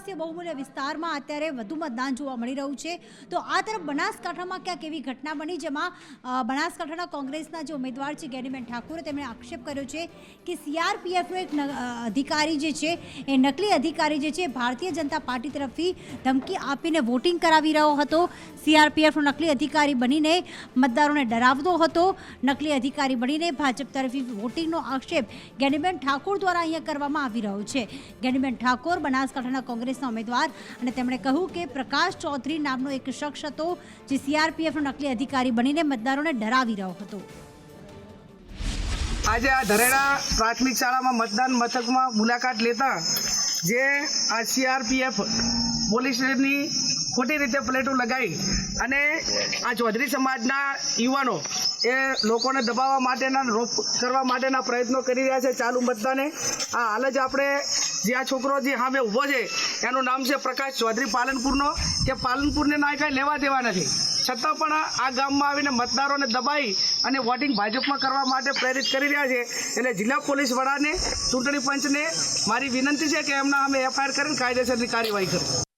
આદિવાસી બહુમૂલ્ય વિસ્તારમાં અત્યારે વધુ મતદાન જોવા મળી રહ્યું છે. તો આ તરફ બનાસકાંઠામાં ક્યાંક એવી ઘટના બની જેમાં બનાસકાંઠાના કોંગ્રેસના જે ઉમેદવાર છે ગેનીબેન ઠાકુરે તેમણે આક્ષેપ કર્યો છે કે સીઆરપીએફનો એક અધિકારી જે છે, એ નકલી અધિકારી જે છે, ભારતીય જનતા પાર્ટી તરફથી ધમકી આપીને વોટિંગ કરાવી રહ્યો હતો. સીઆરપીએફનો નકલી અધિકારી બનીને મતદારોને ડરાવતો હતો. નકલી અધિકારી બનીને ભાજપ તરફી વોટિંગનો આક્ષેપ ગેનીબેન ઠાકોર દ્વારા અહીંયા કરવામાં આવી રહ્યો છે. ગેનીબેન ઠાકોર બનાસકાંઠાના કોંગ્રેસના ઉમેદવાર અને તેમણે કહ્યું કે પ્રકાશ ચૌધરી નામનો એક શખ્સ હતો જે સીઆરપીએફનો નકલી અધિકારી બનીને મતદારોને ડરાવી રહ્યો હતો. આજે આ ધરેડા પ્રાથમિક શાળામાં મતદાન મથકમાં મુલાકાત લેતા જે આ સીઆરપીએફ પોલીસની ખોટી રીતે પ્લેટો લગાવી અને આ ચૌધરી સમાજના યુવાનો એ લોકોને દબાવવા માટેના રોપ કરવા માટેના પ્રયત્નો કરી રહ્યા છે ચાલુ મતદાને. આ હાલ જ આપણે જે આ છોકરો જે સામે ઊભો છે, એનું નામ છે પ્રકાશ ચૌધરી પાલનપુરનો, કે પાલનપુરને ના કાંઈ લેવા દેવા નથી. છતાં પણ આ ગામમાં આવીને મતદારોને દબાઈ અને વોટિંગ ભાજપમાં કરવા માટે પ્રેરિત કરી રહ્યા છે, એટલે જિલ્લા પોલીસ વડાને ચૂંટણી પંચને મારી વિનંતી છે કે એમના અમે એફઆઈઆર કરીને કાયદેસરની કાર્યવાહી કરે